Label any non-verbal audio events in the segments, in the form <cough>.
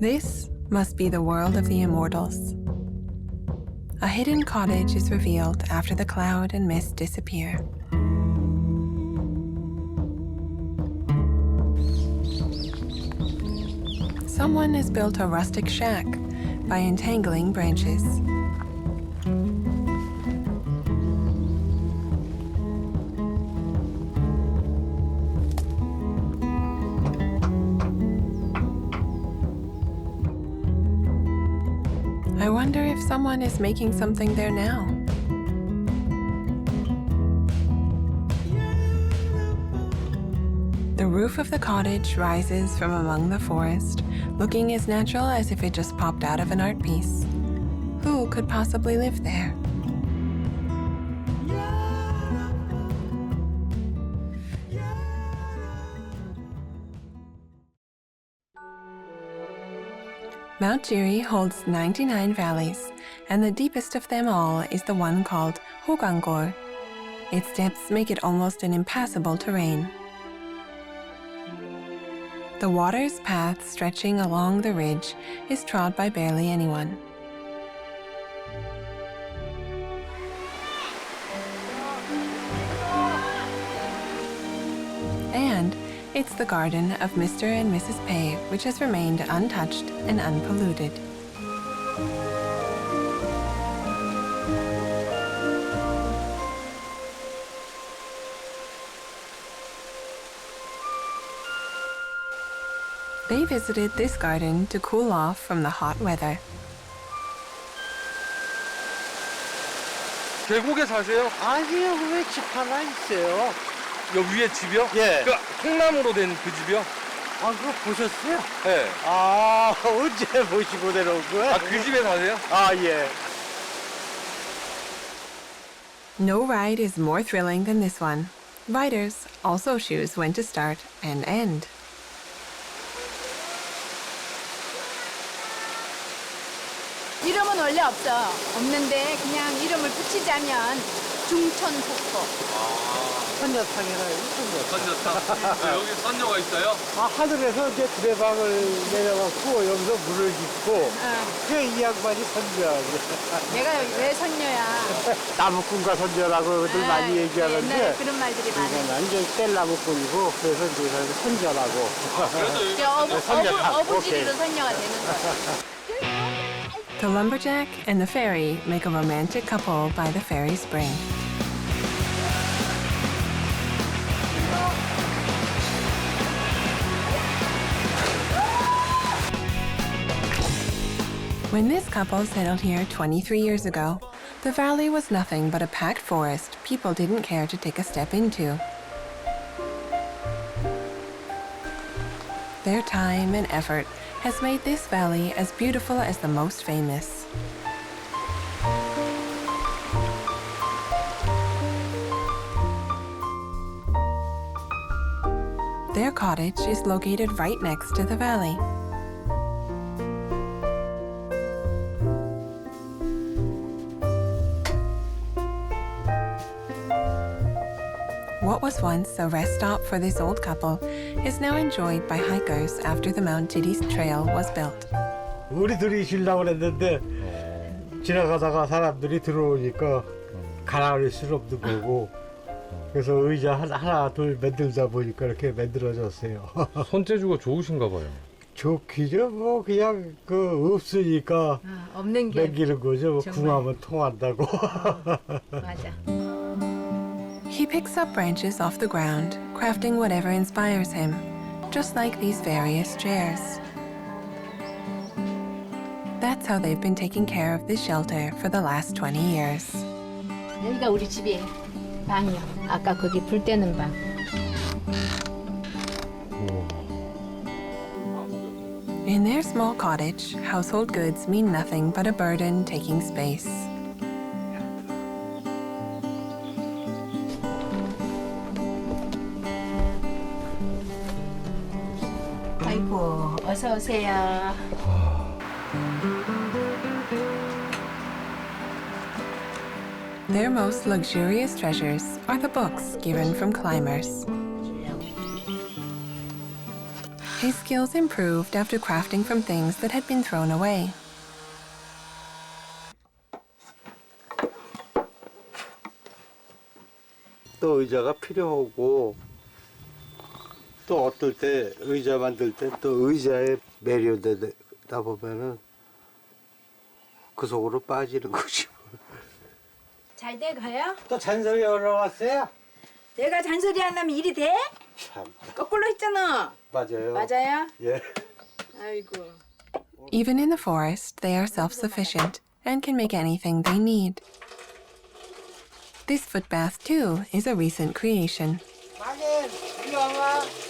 This must be the world of the immortals. A hidden cottage is revealed after the cloud and mist disappear. Someone has built a rustic shack by entangling branches. Is making something there now. The roof of the cottage rises from among the forest, looking as natural as if it just popped out of an art piece. Who could possibly live there? Mount Jiri holds 99 valleys, and the deepest of them all is the one called Hogangor. Its depths make it almost an impassable terrain. The water's path stretching along the ridge is trod by barely anyone. it's the garden of Mr. and Mrs. Pei, which has remained untouched and unpolluted. They visited this garden to cool off from the hot weather. 계곡에 사세요? 아니요, 왜 집 하나 있어요? 여 위에 집이요? 예. 그 콩나무로 된 그 집이요? 아, 그거 보셨어요? 네. 아, <laughs> 언제 보시고 내려온 거야? 아, 그 집에 사세요? 아, 예. No ride is more thrilling than this one. Riders also choose when to start and end. 이름은 원래 없어. 없는데 그냥 이름을 붙이자면 중천폭포. 선녀탕이라요, 선녀. 선녀탕. 여기 선녀가 있어요? 아, 하늘에서 이제 두레방을 내려갖고 여기서 물을 깃고, 어, 그게 이 양반이 선녀야. 내가 왜 선녀야? <laughs> 나무꾼과 선녀라고들 아, 많이 옛날에 얘기하는데, 그런 말들이 많아. 완전 뗄나무꾼이고, 그래서 이제 사람이 선녀라고. 이제 어부, 선녀탕. 어부, 어부지리도 오케이. 선녀가 되는 거야. The lumberjack and the fairy make a romantic couple by the fairy spring. When this couple settled here 23 years ago, the valley was nothing but a packed forest people didn't care to take a step into. Their time and effort has made this valley as beautiful as the most famous. Their cottage is located right next to the valley. What was once a rest stop for this old couple is now enjoyed by hikers after the Mount Titis Trail was built. 우리 둘이 쉬려고 그랬는데, 지나가다가 사람들이 들어오니까 가라앉을 수 없는 거고, 그래서 의자 하나, 하나, 둘 만들다 보니까 이렇게 만들어졌어요. <laughs> 손재주가 좋으신가 봐요. 좋기죠. 뭐 그냥 그 없으니까 아, 없는 게 먹이는 거죠. 뭐 정말. 궁하면 통한다고. 맞아. <laughs> He picks up branches off the ground, crafting whatever inspires him, just like these various chairs. That's how they've been taking care of this shelter for the last 20 years. 여기가 우리 집이 방이요. 아까 거기 불 때는 방. In their small cottage, household goods mean nothing but a burden taking space. 아이고, 어서 오세요. Their most luxurious treasures are the books given from climbers. His skills improved after crafting from things that had been thrown away. 또 의자가 필요하고 또 어떨 때 의자 만들 때 또 의자에 매료되다 보면은 그 속으로 빠지는 거지. 잘 돼가요? 또 잔소리 올라왔어요? 내가 잔소리 안 하면 일이 돼? 참 거꾸로 했잖아. 맞아요. 맞아요? 예. 아이고. Even in the forest, they are self sufficient and can make anything they need. This footbath, too, is a recent creation. 막인 이리 와봐.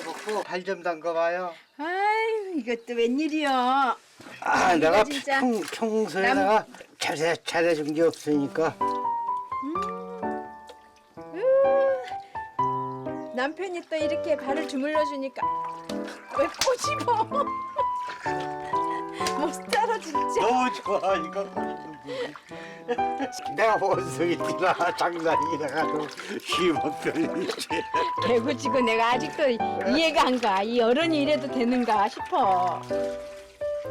벗고 발 좀 담가봐요. 아유 이것도 웬일이야. 아 내가 진짜. 평, 평소에 내가 잘해 잘해준 게 없으니까 남편이 또 이렇게 발을 주물러 주니까 왜 꼬집어? <laughs> 못 살아 진짜. 너무 좋아하니까 <laughs> 내가 원숭이 뛰나 장난이나 힘은 별리지. 개구치고 내가 아직도 이해가 안 가. 이 어른이 이래도 되는가 싶어.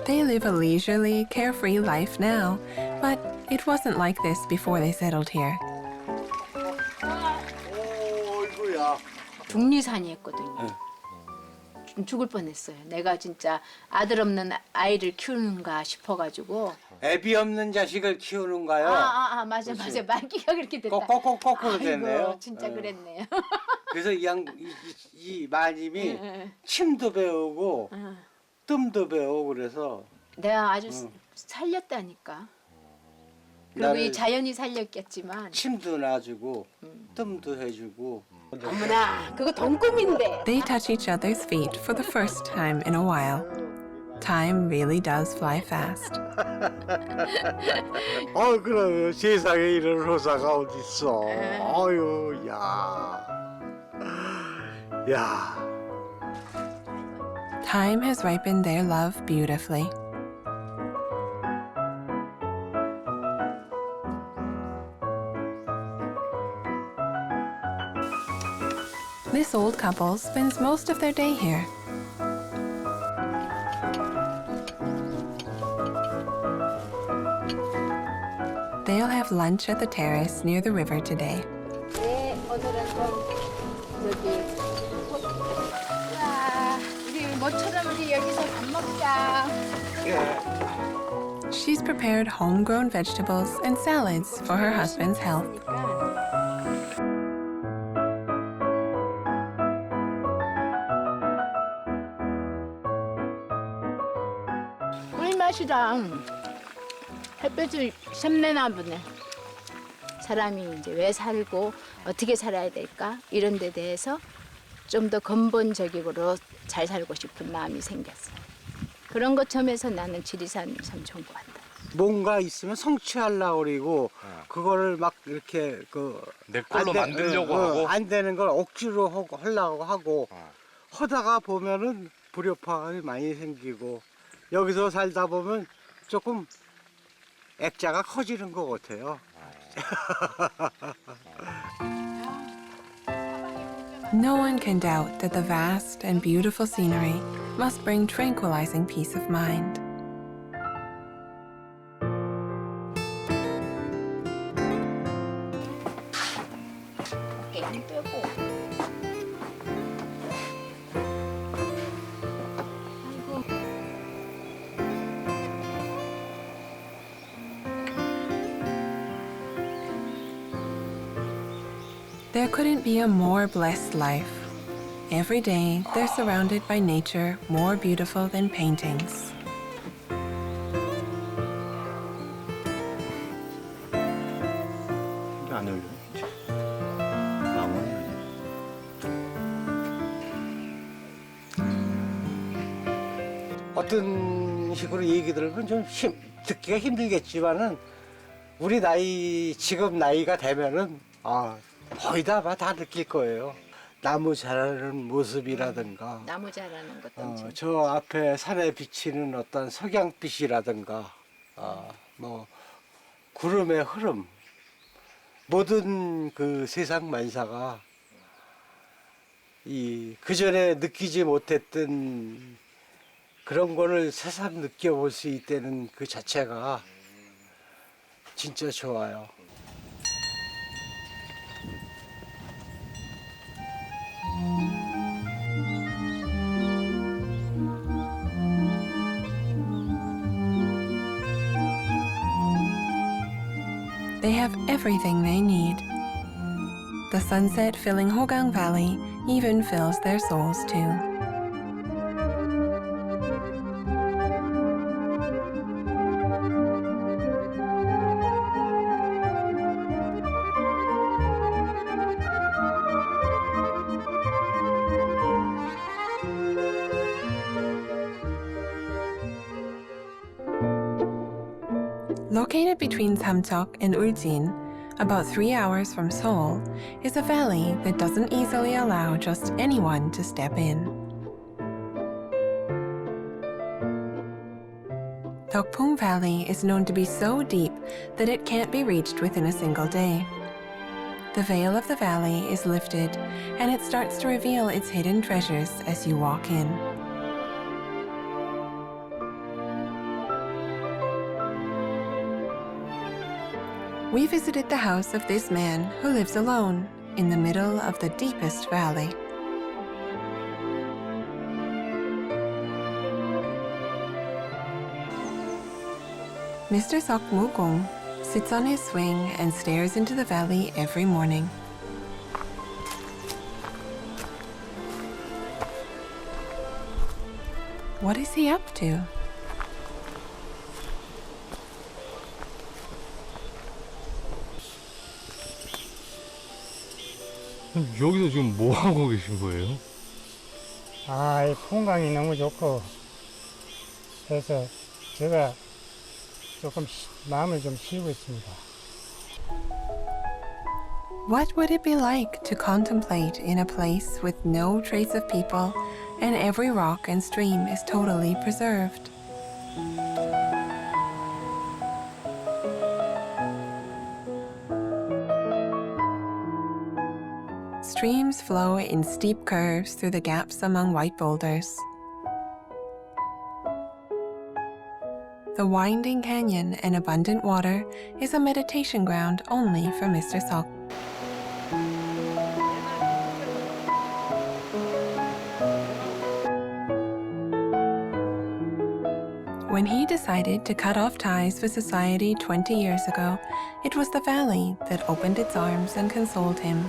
They live a leisurely, carefree life now, but it wasn't like this before they settled here. 오 이거야. 북리산이 했거든요. 좀 죽을 뻔했어요. 내가 진짜 아들 없는 아이를 키우는가 싶어가지고. 애비 없는 자식을 키우는가요? 아, 아, 아 맞아, 맞아. 말기가 그렇게 됐다. 꼭, 꼭, 꼭, 거꾸로 아이고, 됐네요. 진짜 어. 그랬네요. 그래서 이, 양, 이, 이, 이 마님이 예, 침도 배우고 예. 뜸도 배우고 그래서 내가 아주 살렸다니까. 그리고 나를 이 자연이 살렸겠지만. 침도 놔주고 뜸도 해주고 어머나, 그거 동꿈인데. They touch each other's feet for the first time in a while. Time really does fly fast. <laughs> 어 그럼 세상에 이런 호사가 어딨어 아유 야 야. Time has ripened their love beautifully. This old couple spends most of their day here. have lunch at the terrace near the river today. 네, 오늘은 좀 저기 야, 우리 모처럼 우리 여기서 밥 먹자. She's prepared homegrown vegetables and salads for her husband's health. 꿀맛이랑 햇볕을 샘내나 보네. 사람이 이제 왜 살고 어떻게 살아야 될까 이런 데 대해서 좀 더 근본적으로 잘 살고 싶은 마음이 생겼어. 그런 것 점에서 나는 지리산 참 좋은 것 같다. 뭔가 있으면 성취하려고 그리고 그거를 막 이렇게 그내 걸로 안 돼- 만들려고 어, 어, 하고. 안 되는 걸 억지로 하고 하려고 하고 어. 하다가 보면은 불협화음이 많이 생기고 여기서 살다 보면 조금 액자가 커지는 것 같아요. No one can doubt that the vast and beautiful scenery must bring tranquilizing peace of mind. There couldn't be a more blessed life. Every day, they're surrounded by nature more beautiful than paintings. 안 올려. 마무리. 어떤 식으로 얘기 들으면 좀 힘, 듣기가 힘들겠지만은 우리 나이 지금 나이가 되면은 아 거의 다다 느낄 거예요. 나무 자라는 모습이라든가 나무 자라는 것도 어, 엄청 저 앞에 산에 비치는 어떤 석양빛이라든가 아, 뭐 구름의 흐름 모든 그 세상 만사가 이 그전에 느끼지 못했던 그런 거를 새삼 느껴볼 수 있다는 그 자체가 진짜 좋아요. They have everything they need. The sunset filling Hogang Valley even fills their souls too. Samcheok and Uljin, about three hours from Seoul, is a valley that doesn't easily allow just anyone to step in. Tokpung Valley is known to be so deep that it can't be reached within a single day. The veil of the valley is lifted, and it starts to reveal its hidden treasures as you walk in. We visited the house of this man who lives alone in the middle of the deepest valley. Mr. Sok Mukong sits on his swing and stares into the valley every morning. What is he up to? <laughs> 여기서 지금 뭐 하고 계신 거예요? 아, 이 풍광이 너무 좋고 그래서 제가 조금 쉬- 마음을 좀 쉬고 있습니다. What would it be like to contemplate in a place with no trace of people and every rock and stream is totally preserved? Streams flow in steep curves through the gaps among white boulders. The winding canyon and abundant water is a meditation ground only for Mr. Sok. When he decided to cut off ties with society 20 years ago, it was the valley that opened its arms and consoled him.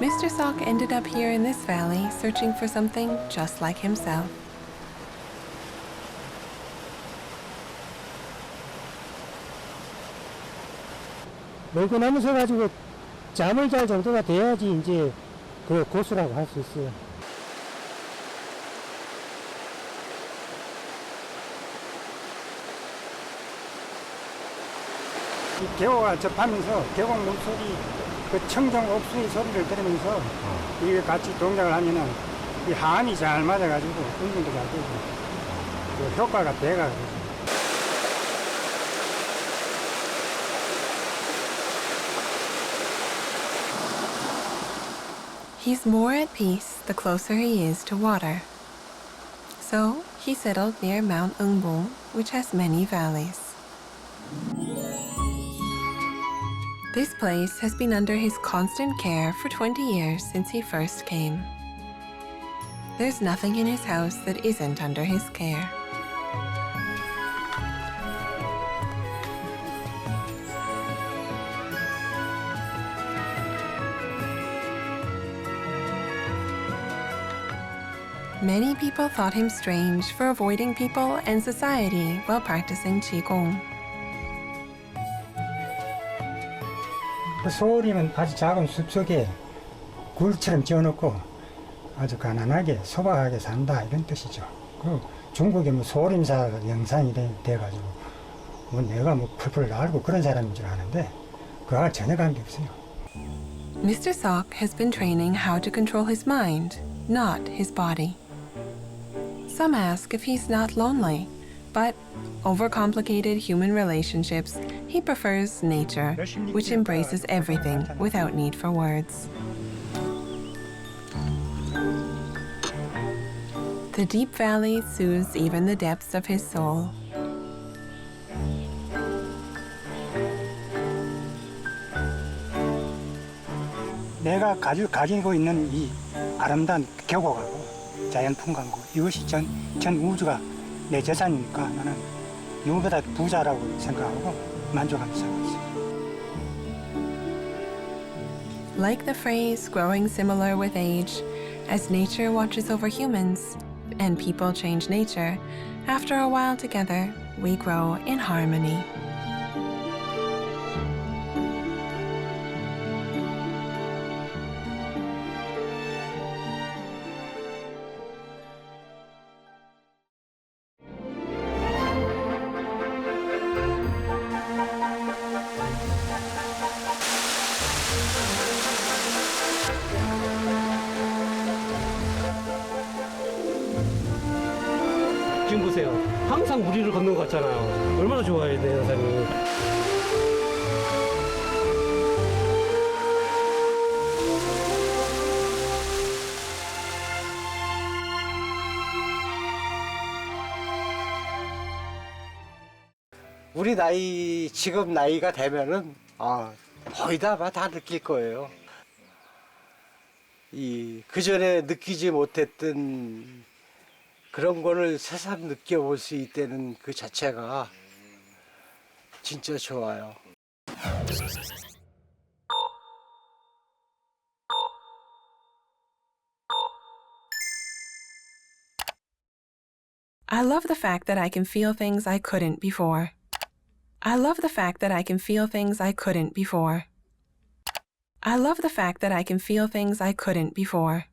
Mr. Sock ended up here in this valley searching for something just like himself. 멀고 나면서 가지고 잠을 잘 정도가 돼야지 이제 그 고수라고 할 수 있어요. 이 계곡을 접하면서 계곡 물소리, 그 청정 옥수의 소리를 들으면서 이게 같이 동작을 하면은 이 하안이 잘 맞아가지고 운동도 잘 되고 그 효과가 돼가지고. He's more at peace the closer he is to water. So he settled near Mount Ungbung, which has many valleys. This place has been under his constant care for 20 years since he first came. There's nothing in his house that isn't under his care. Many people thought him strange for avoiding people and society while practicing Qigong. 소리는 아주 작은 숲속에 굴처럼 지어놓고 아주 가난하게 소박하게 산다 이런 뜻이죠. 그 중국에 뭐 소림사 영상이 돼, 돼가지고 뭐 내가 뭐 풀풀 날고 그런 사람인 줄 아는데 그와 전혀 관계 없어요. Mr. Sok has been training how to control his mind, not his body. Some ask if he's not lonely, but overcomplicated human relationships, he prefers nature, which embraces everything without need for words. The deep valley soothes even the depths of his soul. 내가 가지, 가지고 있는 이 아름다운 격오하고 자연 풍광고 이것이 전, 전 우주가 내 재산이니까 나는 누구보다 부자라고 생각하고 만족하면서 살고 있어요. Like the phrase growing similar with age, as nature watches over humans and people change nature, after a while together, we grow in harmony. 우리를 걷는 것 같잖아요. 얼마나 좋아해야 돼요, 사장님. 우리 나이 지금 나이가 되면은 아 거의 다다 느낄 거예요. 이 그전에 느끼지 못했던 그런 거를 새삼 느껴볼 수 있다는 그 자체가 진짜 좋아요. The fact that I can feel things I couldn't before. I love the fact that I can feel things I couldn't before. I love the fact that I can feel things I couldn't before.